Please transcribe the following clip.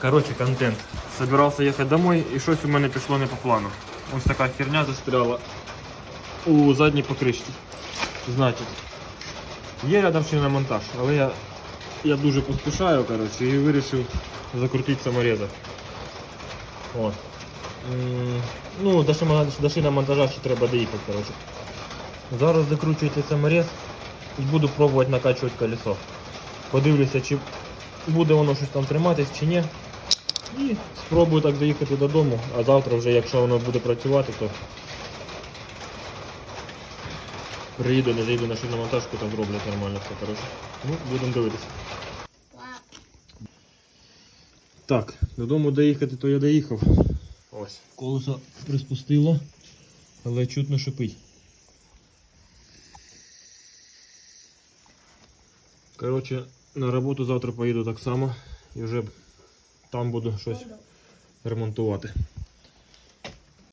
Короче, контент. Собирався їхати домой і щось у мене пішло не по плану. Ось така херня застряла у задній покришці. Значить, є рядом шиномонтаж, але я, я дуже поспішаю короче, і вирішив закрутити самореза. От. Ну, до шиномонтажа ще треба доїхати, короче. Зараз закручується саморез і буду пробувати накачувати колесо. Подивлюся, чи буде воно щось там триматись чи ні. І спробую так доїхати додому, а завтра вже, якщо воно буде працювати, то приїду, не заїду на шиномонтажку, там зроблять нормально все, коротше. Ну, будемо дивитися. Так, додому доїхати, то я доїхав. Ось. Колесо приспустило, але чутно шипить. Коротше, на роботу завтра поїду так само і вже там буду щось ремонтувати.